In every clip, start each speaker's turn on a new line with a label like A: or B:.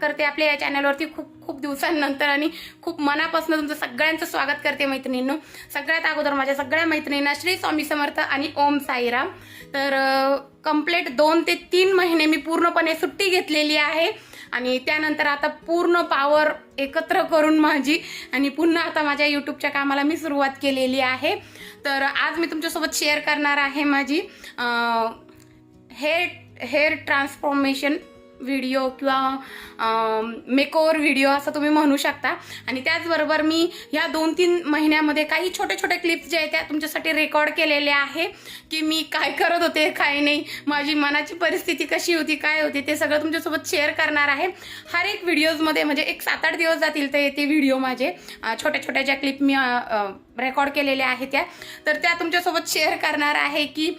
A: करते आपल्या या चॅनलवरती खूप खूप दिवसांनंतर आणि खूप मनापासून तुमचं सगळ्यांचं स्वागत करते मैत्रिणींनो. सगळ्यात अगोदर माझ्या सगळ्या मैत्रिणींना श्री स्वामी समर्थ आणि ओम साईराम. तर कंप्लीट दोन ते तीन महिने मी पूर्णपणे सुट्टी घेतलेली आहे. आणि त्यानंतर आता पूर्ण पावर एकत्र करून माझी आणि पुन्हा आता माझ्या यूट्यूबच्या कामाला मी सुरुवात केलेली आहे. तर आज मी तुमच्यासोबत शेअर करणार आहे माझी हेअर हेअर ट्रान्सफॉर्मेशन व्हिडिओ किंवा मेकओवर व्हिडिओ असं तुम्ही म्हणू शकता. आणि त्याचबरोबर मी ह्या दोन तीन महिन्यामध्ये काही छोटे छोटे क्लिप्स जे आहेत त्या तुमच्यासाठी रेकॉर्ड केलेले आहे की मी काय करत होते काय नाही माझी मनाची परिस्थिती कशी होती काय होती ते सगळं तुमच्यासोबत शेअर करणार आहे. हर एक व्हिडिओजमध्ये म्हणजे एक सात आठ दिवस जातील ते ते व्हिडिओ माझे. छोट्या छोट्या ज्या क्लिप मी रेकॉर्ड केलेल्या आहेत त्या. तर त्या तुमच्यासोबत शेअर करणार आहे की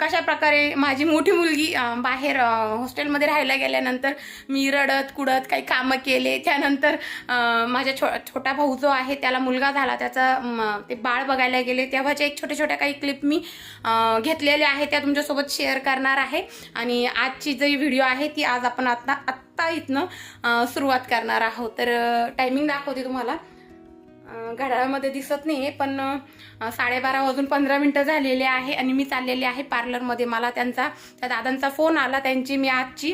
A: कशा प्रकारे माझी मोठी मुलगी बाहेर हॉस्टेलमध्ये राहायला गेल्यानंतर मी रडत कुडत काही कामं केले. त्यानंतर माझ्या छो छोटा भाऊ जो आहे त्याला मुलगा झाला. त्याचा ते बाळ बघायला गेले. तेव्हाच्या एक छोट्या छोट्या काही क्लिप मी घेतलेल्या आहे. त्या तुमच्यासोबत शेअर करणार आहे. आणि आजची जी व्हिडिओ आहे ती आज आपण आता आत्ता इथनं सुरुवात करणार आहोत. तर टायमिंग दाखवते तुम्हाला. घड्याळामध्ये दिसत नाही आहे पण साडेबारा वाजून पंधरा मिनटं झालेले आहे आणि मी चाललेले आहे पार्लरमध्ये मला त्यांचा त्या दादांचा फोन आला. त्यांची मी आजची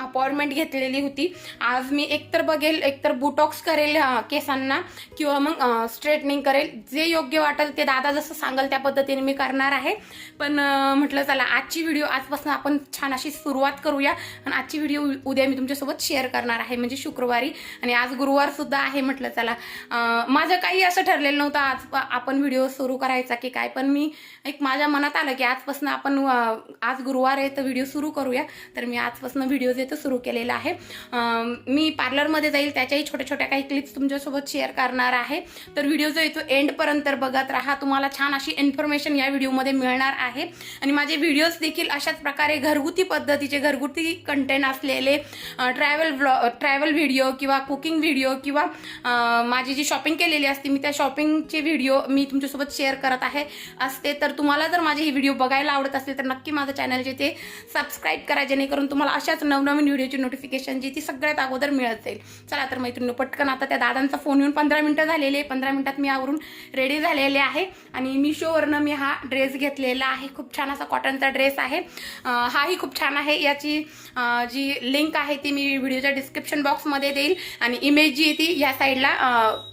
A: अपॉइंटमेंट घेतलेली होती. आज मी एकतर बघेल एकतर बुटॉक्स करेल केसांना किंवा मग स्ट्रेटनिंग करेल. जे योग्य वाटेल ते दादा जसं सांगाल त्या पद्धतीने मी करणार आहे. पण म्हटलं चला आजची व्हिडिओ आजपासून आपण छान अशी सुरुवात करूया. आणि आजची व्हिडिओ उद्या मी तुमच्यासोबत शेअर करणार आहे म्हणजे शुक्रवारी. आणि आज गुरुवारसुद्धा आहे म्हटलं चला. माझं काही असं ठरलेलं नव्हतं आज प- आपण व्हिडिओ सुरू करायचा की काय. पण मी एक माझ्या मनात आलं की आजपासून आपण आज गुरुवार आहे तर व्हिडिओ सुरू करूया. तर मी आजपासून व्हिडिओ इथं सुरू केलेलं आहे. मी पार्लरमध्ये जाईल त्याच्याही छोट्या छोट्या काही क्लिप्स तुमच्यासोबत शेअर करणार आहे. तर व्हिडिओ जो येतो एंडपर्यंत बघत राहा. तुम्हाला छान अशी इन्फॉर्मेशन या व्हिडिओमध्ये मिळणार आहे. आणि माझे व्हिडिओज देखील अशाच प्रकारे घरगुती पद्धतीचे घरगुती कंटेंट असलेले ट्रॅव्हल ब्लॉ ट्रॅव्हल व्हिडिओ किंवा कुकिंग व्हिडिओ किंवा माझी जी शॉपिंग केलेली असते मी त्या शॉपिंगचे व्हिडिओ मी तुमच्यासोबत शेअर करत आहे असते. तर तुम्हाला जर माझे ही व्हिडिओ बघायला आवडत असतील तर नक्की माझं चॅनल जे ते सबस्क्राईब करा जेणेकरून तुम्हाला अशाच नवनवीन व्हिडिओची नोटिफिकेशन जी ती सगळ्यात अगोदर मिळत जाईल चला तर मैत्रिणी पटकन आता त्या दादांचा फोन येऊन पंधरा मिनटं झालेले आहे पंधरा मिनटात मी आवरून रेडी झालेले आहे. आणि मिशोवरनं मी हा ड्रेस घेतलेला आहे. खूप छान असा कॉटनचा ड्रेस आहे. हाही खूप छान आहे. याची जी लिंक आहे ती मी व्हिडिओच्या डिस्क्रिप्शन बॉक्समध्ये देईल. आणि इमेज जी आहे ती या साईडला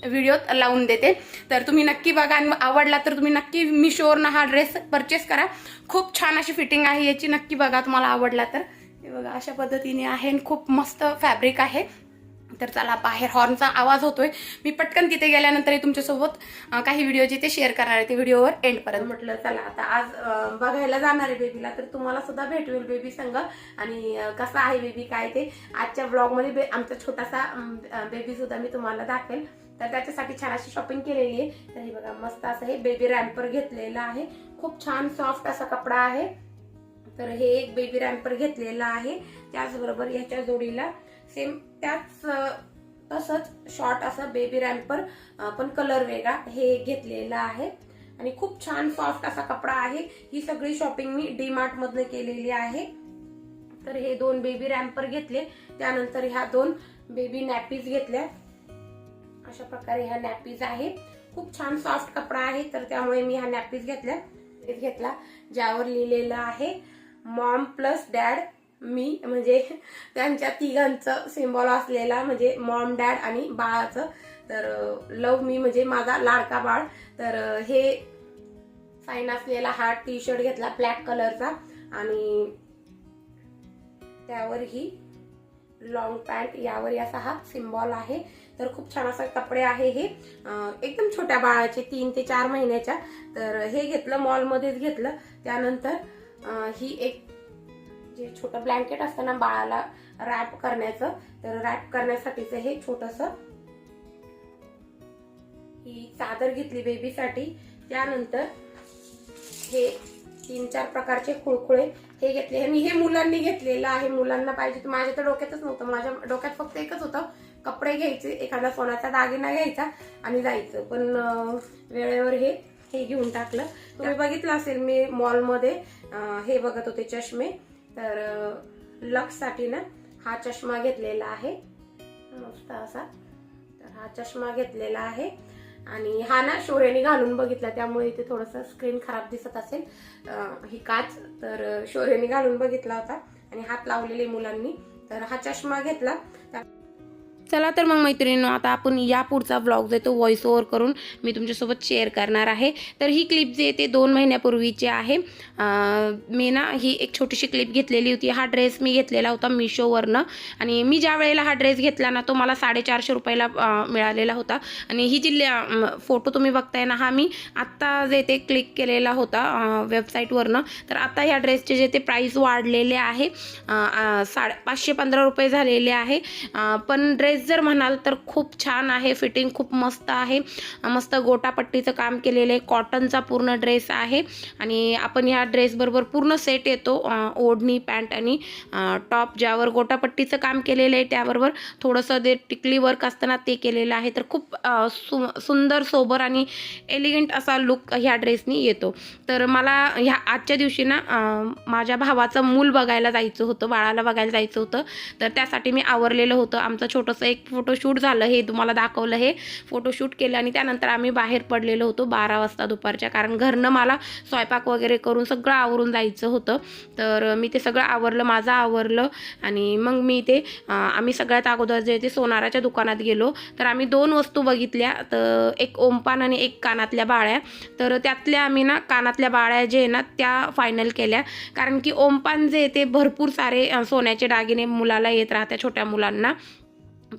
A: व्हिडिओत लावून देते. तर तुम्ही नक्की बघा आणि आवडला तर तुम्ही नक्की मिशोवरनं हा ड्रेस परचेस करा. खूप छान अशी फिटिंग आहे याची. नक्की बघा तुम्हाला आवडला तर. हे बघा अशा पद्धतीने आहे आणि खूप मस्त फॅब्रिक आहे. तर चला बाहेर हॉर्नचा आवाज होतोय. मी पटकन तिथे गेल्यानंतरही तुमच्यासोबत काही व्हिडिओ जिथे शेअर करणार आहे ते व्हिडिओवर एंडपर्यंत म्हटलं चला आता आज बघायला जाणार आहे बेबीला तर तुम्हाला सुद्धा भेटवेल बेबी संघ आणि कसा आहे बेबी काय ते? आजच्या ब्लॉगमध्ये बे आमचा छोटासा बेबी सुद्धा मी तुम्हाला दाखवेल. तर त्याच्यासाठी छान अशी शॉपिंग केलेली आहे. तर हे बघा मस्त असं हे बेबी रॅम्पर घेतलेलं आहे. खूप छान सॉफ्ट असा कपडा आहे. तर हे एक बेबी रॅम्पर घेतलेला आहे. त्याचबरोबर ह्याच्या जोडीला सेम त्याच तसंच शॉर्ट असं बेबी रॅम्पर पण कलर वेगळा हे घेतलेला आहे. आणि खूप छान सॉफ्ट असा कपडा आहे. ही सगळी शॉपिंग मी डी मार्ट मधनं केलेली आहे. तर हे दोन बेबी रॅम्पर घेतले. त्यानंतर ह्या दोन बेबी नॅपीज घेतल्या. अशा प्रकारे ह्या नॅपीज आहे. खूप छान सॉफ्ट कपडा आहे. तर त्यामुळे मी ह्या नॅपीज घेतल्या. घेतला ज्यावर लिहिलेलं आहे मॉम प्लस डॅड मी म्हणजे त्यांच्या तिघांचं सिम्बॉल असलेला म्हणजे मॉम डॅड आणि बाळाचं. तर लव मी म्हणजे माझा लाडका बाळ. तर हे साईन असलेला हा टी शर्ट घेतला ब्लॅक कलरचा आणि त्यावर ही लॉंग पॅन्ट यावर याचा हा सिम्बॉल आहे. तर खूप छान असा कपडे आहे हे. एकदम छोट्या बाळाचे तीन ते चार महिन्याच्या. तर हे घेतलं मॉलमध्येच घेतलं. त्यानंतर ही एक जे छोटं ब्लँकेट असतं ना बाळाला रॅप करण्याचं तर रॅप करण्यासाठीचं हे छोटस ही चादर घेतली बेबीसाठी त्यानंतर हे तीन चार प्रकारचे खुळखुळे हे घेतले. आणि हे मुलांनी घेतलेलं आहे. मुलांना पाहिजे तर माझ्या तर डोक्यातच नव्हतं. माझ्या डोक्यात फक्त एकच होतं. कपडे घ्यायचे. एखादा सोन्याचा दागिना घ्यायचा आणि जायचं. पण वेळेवर हे हे घेऊन टाकलं. तुम्ही बघितलं असेल मी मॉलमध्ये हे बघत होते चष्मे. तर लक्ससाठी ना हा चष्मा घेतलेला आहे. मस्त असा. तर हा चष्मा घेतलेला आहे. आणि हा ना शोर्याने घालून बघितला त्यामुळे इथे थोडंसं स्क्रीन खराब दिसत असेल. ही काच. तर अं, शोर्याने घालून बघितला होता. आणि हात लावलेले मुलांनी. तर हा चष्मा घेतला. चला तर मग मैत्रिणींनो आता आपण या पुढचा ब्लॉग जो आहे तो व्हॉइस ओव्हर करून मी तुमच्यासोबत शेअर करणार आहे. तर ही क्लिप जी आहे ते दोन महिन्यापूर्वीची आहे. मी ना ही एक छोटीशी क्लिप घेतलेली होती. हा ड्रेस मी घेतलेला होता मिशोवरनं. आणि मी ज्या वेळेला हा ड्रेस घेतला ना तो मला साडेचारशे रुपयाला मिळालेला होता. आणि ही जी फोटो तुम्ही बघताय ना हा मी आत्ता जे ते क्लिक केलेला होता वेबसाईटवरनं तर आता ह्या ड्रेसचे जे ते प्राईस वाढलेले आहे साडे पाचशे पंधरा रुपये झालेले आहे. पण ड्रेस जर म्हणाल तर खूप छान आहे फिटिंग खूप मस्त आहे. मस्त गोटापट्टीचं काम केलेलं आहे कॉटनचा पूर्ण ड्रेस आहे. आणि आपण ह्या ड्रेसबरोबर पूर्ण सेट येतो ओढणी पॅन्ट आणि टॉप ज्यावर गोटापट्टीचं काम केलेलं आहे त्याबरोबर थोडंसं ते टिकली वर्क असताना ते केलेलं आहे. तर खूप सु सुंदर सोबर आणि एलिगंट असा लुक ह्या ड्रेसनी येतो. तर मला ह्या आजच्या दिवशी ना माझ्या भावाचं मूल बघायला जायचं होतं बाळाला बघायला जायचं होतं. तर त्यासाठी मी आवरलेलं होतं. आमचं छोटंसं एक फोटोशूट झालं हे तुम्हाला दाखवलं हे. फोटोशूट केलं आणि त्यानंतर आम्ही बाहेर पडलेलो होतो बारा वाजता दुपारच्या. कारण घरनं मला स्वयंपाक वगैरे करून सगळं आवरून जायचं होतं. तर मी ते सगळं आवरलं माझं आवरलं आणि मग मी ते आम्ही सगळ्यात अगोदर जे ते सोनाराच्या दुकानात गेलो. तर आम्ही दोन वस्तू बघितल्या तर एक ओमपान आणि एक कानातल्या बाळ्या. तर त्यातल्या आम्ही ना कानातल्या बाळ्या जे आहे ना त्या फायनल केल्या. कारण की ओमपान जे आहे ते भरपूर सारे सोन्याचे दागिने मुलाला येत राहत्या छोट्या मुलांना.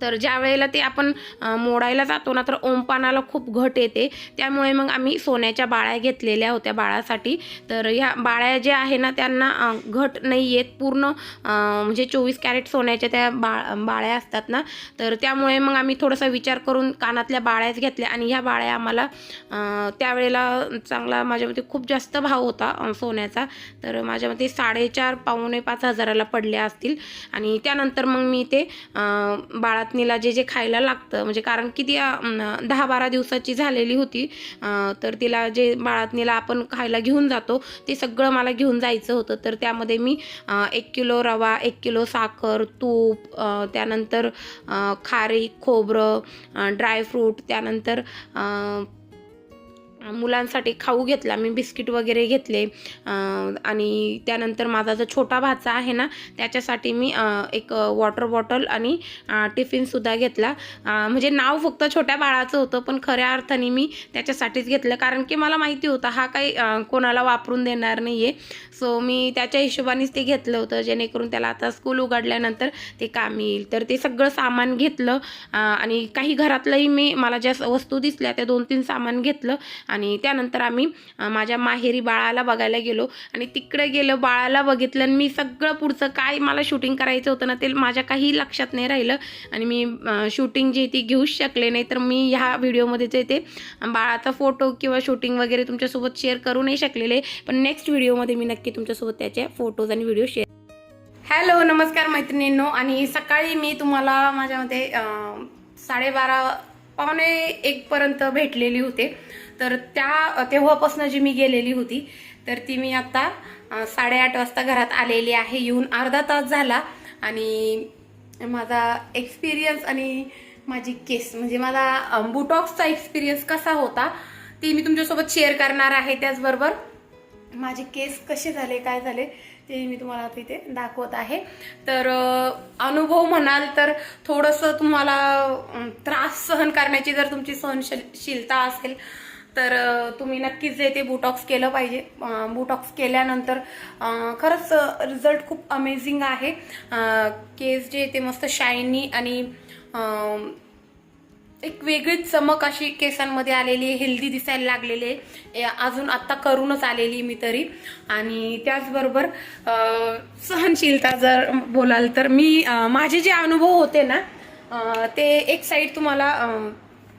A: तर ज्या वेळेला ते आपण मोडायला जातो ना तर ओमपानाला खूप घट येते. त्यामुळे मग आम्ही सोन्याच्या बाळ्या घेतलेल्या होत्या बाळासाठी. तर ह्या बाळ्या ज्या आहे ना त्यांना घट नाही येत. पूर्ण म्हणजे चोवीस कॅरेट सोन्याच्या त्या बाळ बाळ्या असतात ना तर त्यामुळे मग आम्ही थोडासा विचार करून कानातल्या बाळ्याच घेतल्या. आणि ह्या बाळ्या आम्हाला त्यावेळेला चांगला माझ्या मते खूप जास्त भाव होता सोन्याचा. तर माझ्या मते साडेचार पावणे पाच हजाराला पडल्या असतील. आणि त्यानंतर मग मी ते बाळा बाळातनीला जे जे खायला लागतं म्हणजे कारण की ती दहा बारा दिवसाची झालेली होती तर तिला जे बाळातनीला आपण खायला घेऊन जातो ते सगळं मला घेऊन जायचं होतं. तर त्यामध्ये मी एक किलो रवा एक किलो साखर तूप त्यानंतर खारी खोबरं ड्रायफ्रूट त्यानंतर मुलांसाठी खाऊ घेतला मी बिस्किट वगैरे घेतले. आणि त्यानंतर माझा जो छोटा भाचा आहे ना त्याच्यासाठी मी एक वॉटर बॉटल आणि टिफिनसुद्धा घेतला. म्हणजे नाव फक्त छोट्या बाळाचं होतं पण खऱ्या अर्थाने मी त्याच्यासाठीच घेतलं. कारण की मला माहिती होतं हा काही कोणाला वापरून देणार नाही आहे सो मी त्याच्या हिशोबानेच ते घेतलं होतं जेणेकरून त्याला आता स्कूल उघडल्यानंतर ते काम येईल. तर ते सगळं सामान घेतलं आणि काही घरातलंही मी मला ज्या वस्तू दिसल्या त्या दोन तीन सामान घेतलं. आणि त्यानंतर आम्ही माझ्या माहेरी बाळाला बघायला गेलो. आणि तिकडे गेलं बाळाला बघितलं आणि मी सगळं पुढचं काय मला शूटिंग करायचं होतं ना ते माझ्या काही लक्षात नाही राहिलं. आणि मी शूटिंग जी ती घेऊच शकले नाही. तर मी ह्या व्हिडिओमध्ये जे ते बाळाचा फोटो किंवा शूटिंग वगैरे तुमच्यासोबत शेअर करू नाही शकलेले. पण नेक्स्ट व्हिडिओमध्ये मी नक्की तुमच्यासोबत त्याचे फोटोज आणि व्हिडिओ शेअर हॅलो नमस्कार मैत्रिणींनो. आणि सकाळी मी तुम्हाला माझ्यामध्ये साडेबारा पावणे एकपर्यंत भेटलेली होते. तर त्या तेव्हापासून जी मी गेलेली होती तर ती मी आत्ता साडेआठ वाजता घरात आलेली आहे. येऊन अर्धा तास झाला आणि माझा एक्सपिरियन्स आणि माझी केस म्हणजे माझा बुटॉक्सचा एक्सपिरियन्स कसा होता ती मी तुमच्यासोबत शेअर करणार आहे. त्याचबरोबर माझे केस कसे झाले काय झाले ते मी तुम्हाला तिथे दाखवत आहे. तर अनुभव म्हणाल तर थोडंसं तुम्हाला त्रास सहन करण्याची जर तुमची सहनशीलता असेल तर तुम्ही नक्कीच जे ते बुटॉक्स केलं पाहिजे. बुटॉक्स केल्यानंतर खरंच रिझल्ट खूप अमेझिंग आहे. केस जे ते मस्त शायनी आणि एक वेगळीच चमक अशी केसांमध्ये आलेली आहे हेल्दी दिसायला लागलेली आहे. ए, अजून आत्ता करूनच आलेली मी तरी. आणि त्याचबरोबर सहनशीलता जर बोलाल तर मी माझे जे अनुभव होते ना ते एक साईड तुम्हाला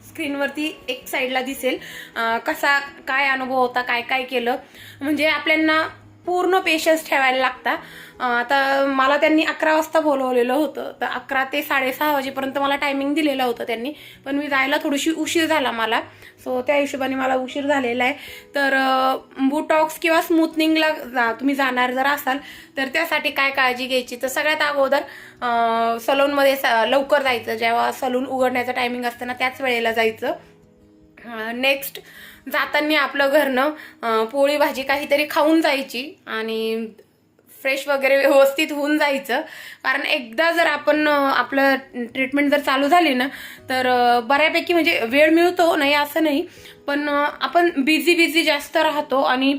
A: स्क्रीनवरती एक साईडला दिसेल. कसा काय अनुभव होता काय काय केलं? म्हणजे आपल्यांना पूर्ण पेशन्स ठेवायला लागता. आता मला त्यांनी अकरा वाजता बोलवलेलं होतं. तर अकरा ते साडेसहा वाजेपर्यंत मला टायमिंग दिलेलं होतं त्यांनी. पण मी जायला थोडीशी उशीर झाला मला. सो त्या हिशोबाने मला उशीर झालेला आहे. तर बुटॉक्स किंवा स्मूथनिंगला जा तुम्ही जाणार जर असाल तर त्यासाठी काय काळजी घ्यायची? तर सगळ्यात अगोदर सलूनमध्ये लवकर जायचं. जेव्हा सलून उघडण्याचं टायमिंग असतं ना त्याच वेळेला जायचं. नेक्स्ट जाताना आपलं घरनं पोळी भाजी काहीतरी खाऊन जायची आणि फ्रेश वगैरे व्यवस्थित होऊन जायचं. कारण एकदा जर आपण आपलं ट्रीटमेंट जर चालू झाली ना तर बऱ्यापैकी म्हणजे वेळ मिळतो नाही असं नाही. पण आपण बिझी बिझी जास्त राहतो आणि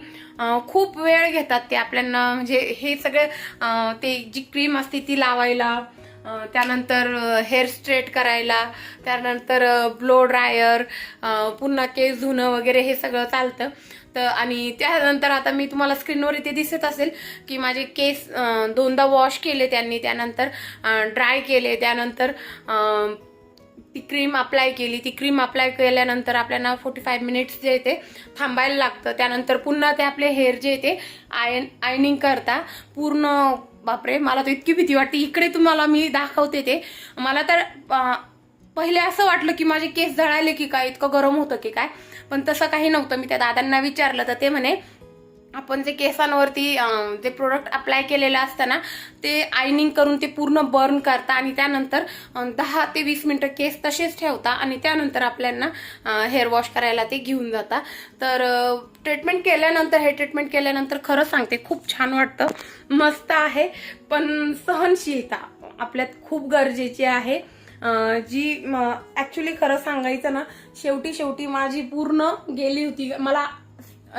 A: खूप वेळ घेतात ते आपल्याला. म्हणजे हे सगळे ते जी क्रीम असते ती लावायला त्यानंतर हेअर स्ट्रेट करायला त्यानंतर ब्लो ड्रायर पुन्हा केस धुणं वगैरे हे सगळं चालतं. तर आणि त्यानंतर आता मी तुम्हाला स्क्रीनवर इथे दिसत असेल की माझे केस दोनदा वॉश केले त्यांनी. त्यानंतर ड्राय केले. त्यानंतर ती क्रीम अप्लाय केली. ती क्रीम अप्लाय केल्यानंतर आपल्याला फोर्टी फाय मिनिट्स जे ते थांबायला लागतं. त्यानंतर पुन्हा ते आपले हेअर जे ते आयन आयनिंग करता. पूर्ण बापरे मला तर इतकी भीती वाटते. इकडे तुम्हाला मी दाखवते ते. मला तर पहिले असं वाटलं की माझे केस जळाले की काय इतकं गरम होतं की काय. पण तसं काही नव्हतं. मी त्या दादांना विचारलं तर ते म्हणे आपण जे केसांवरती जे प्रोडक्ट अप्लाय केलेलं असतं ना ते आयनिंग करून ते पूर्ण बर्न करता आणि त्यानंतर दहा ते वीस मिनटं केस तसेच ठेवता आणि त्यानंतर आपल्यांना हेअर वॉश करायला ते घेऊन जाता. तर ट्रीटमेंट केल्यानंतर हे ट्रीटमेंट केल्यानंतर खरं सांगते खूप छान वाटतं. मस्त आहे पण सहनशीलता आपल्यात खूप गरजेची आहे. जी ॲक्च्युली खरं सांगायचं ना शेवटी शेवटी माझी पूर्ण गेली होती. मला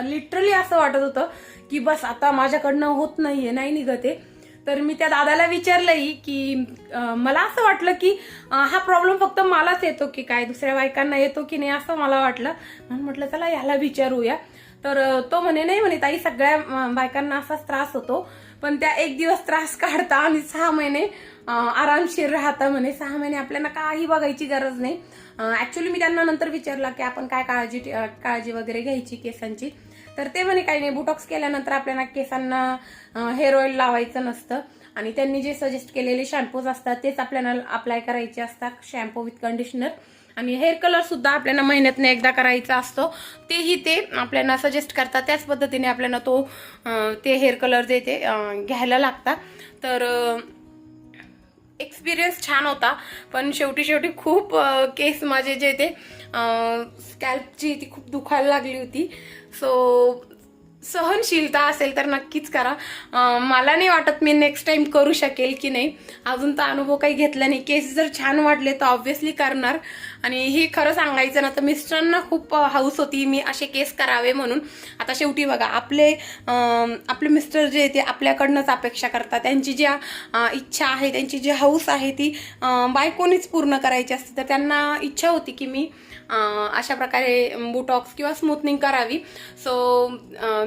A: लिटरली असं वाटत होतं की बस आता माझ्याकडनं होत नाहीये नाही निघते तर मी त्या दादाला विचारलंही की मला असं वाटलं की हा प्रॉब्लेम फक्त मलाच येतो की काय दुसऱ्या बायकांना येतो की नाही असं मला वाटलं. म्हणून म्हटलं चला याला विचारूया. तर तो म्हणे नाही म्हणे ताई सगळ्या बायकांना असाच त्रास होतो. पण त्या एक दिवस त्रास काढता आणि सहा महिने आरामशीर राहता म्हणे. सहा महिने आपल्याला काही बघायची गरज नाही. ऍक्च्युली मी त्यांना नंतर विचारला की आपण काय काळजी काळजी वगैरे घ्यायची केसांची? तर ते म्हणे काही नाही बुटॉक्स केल्यानंतर आपल्याला केसांना हेअर ऑइल लावायचं नसतं. आणि त्यांनी जे सजेस्ट केलेले शॅम्पूज असतात तेच आपल्याला अप्लाय करायचे असतात. Shampoo with conditioner. आणि हेअर कलरसुद्धा आपल्याला महिन्यातनं एकदा करायचा असतो. तेही ते आपल्याला सजेस्ट करतात. त्याच पद्धतीने आपल्याला तो ते हेअर कलर जे ते घ्यायला लागतात. तर एक्सपिरियन्स छान होता. पण शेवटी शेवटी खूप केस माझे जे ते स्कॅल्पची ती खूप दुखायला लागली होती. सो सहनशीलता असेल तर नक्कीच करा. मला नाही वाटत मी नेक्स्ट टाईम करू शकेल की नाही. अजून तर अनुभव काही घेतला नाही. केस जर छान वाटले तर ऑब्व्हियसली करणार. आणि हे खरं सांगायचं ना तर मिस्टरांना खूप हाऊस होती. मी असे केस करावे म्हणून. आता शेवटी बघा आपले आपले मिस्टर जे ते आपल्याकडनंच अपेक्षा करतात. त्यांची ज्या इच्छा आहे त्यांची जी हाऊस आहे ती बायकोनीच पूर्ण करायची असते. तर त्यांना इच्छा होती की मी अशा प्रकारे बुटॉक्स किंवा स्मूथनिंग करावी. सो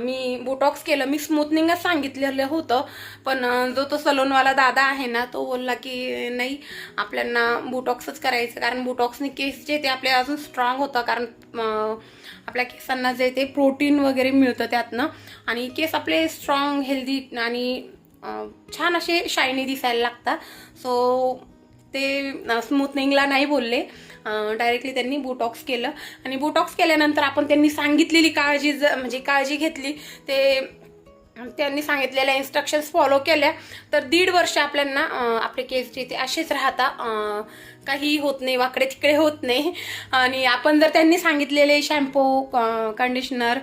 A: मी बुटॉक्स केलं. मी स्मूथनिंगच सांगितलेलं होतं. पण जो तो सलोनवाला दादा आहे ना तो बोलला की नाही आपल्याला बुटॉक्सच करायचं कारण बुटॉक्सने केस केस जे ते आपले अजून स्ट्रॉंग होतं कारण आपल्या केसांना जे ते प्रोटीन वगैरे मिळतं त्यातनं. आणि केस आपले स्ट्रॉंग हेल्दी आणि छान असे शायनी दिसायला लागतात. सो ते स्मूथनिंगला नाही बोलले. डायरेक्टली त्यांनी बोटॉक्स केलं. आणि बोटॉक्स केल्यानंतर आपण त्यांनी सांगितलेली काळजी ज म्हणजे काळजी घेतली. ते त्यांनी सांगितलेल्या इन्स्ट्रक्शन्स फॉलो केल्या. तर दीड वर्ष आपल्यांना आपले केस जे ते असेच राहता. काही होत नाही वाकडे तिकडे होत नाही. आणि आपण जर त्यांनी सांगितलेले शॅम्पू कंडिशनर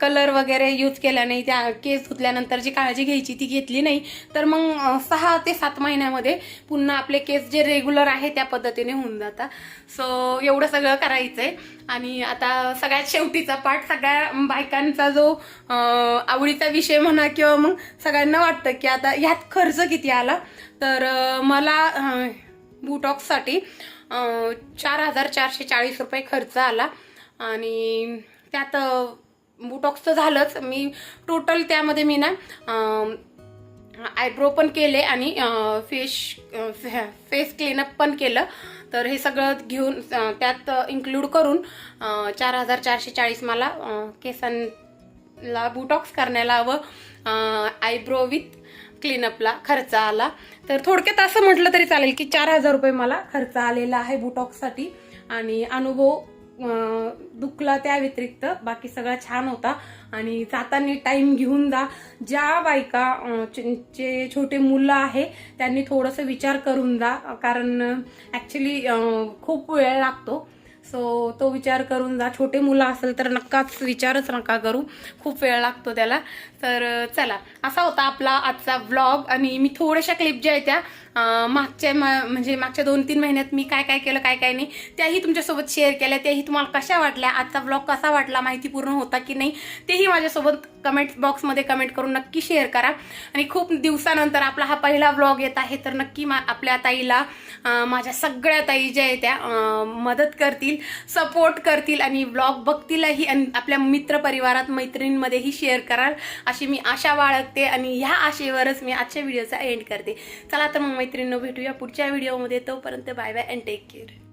A: कलर वगैरे यूज केला नाही त्या केस धुतल्यानंतर जी काळजी घ्यायची ती घेतली नाही तर मग सहा ते सात महिन्यामध्ये पुन्हा आपले केस जे रेग्युलर आहे त्या पद्धतीने होऊन जातात. सो एवढं सगळं करायचं आहे आणि आता सगळ्यात शेवटीचा पाठ सगळ्या बायकांचा जो आवडीचा विषय म्हणा किंवा मग सगळ्यांना वाटतं की आता ह्यात खर्च किती आला? तर मला बुटॉक्ससाठी चार हजार चारशे चाळीस रुपये खर्च आला. आणि त्यात बुटॉक्सचं झालंच. मी टोटल त्यामध्ये मी ना आयब्रो पण केले आणि फेश फेस क्लीनअप पण केलं. तर हे सगळं घेऊन त्यात इन्क्लूड करून चार हजार चारशे चाळीस मला केसांला बुटॉक्स करण्याला व आयब्रो विथ क्लीनअपला खर्च आला. तर थोडक्यात असं म्हटलं तरी चालेल की चार हजार रुपये मला खर्च आलेला आहे बुटॉक्ससाठी आणि अनुभव दुखला त्या व्यतिरिक्त बाकी सगळा छान होता. आणि जाताना टाइम घेऊन जा. ज्या बायका चे छोटे मुलं आहे त्यांनी थोडंसं विचार करून जा. कारण ॲक्च्युली खूप वेळ लागतो. सो तो विचार करून जा. छोटे मुलं असेल तर नक्काच विचारच नका करू. खूप वेळ लागतो त्याला. तर चला. असा होता आपला आजचा व्लॉग आणि मी थोड्याशा क्लिप ज्या आहेत त्या मागच्या म- म्हणजे मागच्या दोन तीन महिन्यात मी काय काय केलं काय काय नाही त्याही तुमच्यासोबत शेअर केल्या. त्याही तुम्हाला कशा वाटल्या? आजचा ब्लॉग कसा वाटला? माहिती पूर्ण होता की नाही? तेही माझ्यासोबत कमेंट बॉक्समध्ये कमेंट करून नक्की शेअर करा. आणि खूप दिवसानंतर आपला हा पहिला ब्लॉग येत आहे तर नक्की मा आपल्या ताईला माझ्या सगळ्या ताई ज्या आहेत त्या मदत करतील सपोर्ट करतील आणि व्लॉग बघतीलही आणि आपल्या मित्रपरिवारात मैत्रिणींमध्येही शेअर कराल. अशी मी आशा बाळगते आणि ह्या आशेवरच मी आजच्या व्हिडिओचा एंड करते. चला तर मग मैत्रिणींनो भेटूया पुढच्या व्हिडिओमध्ये तोपर्यंत bye bye and take care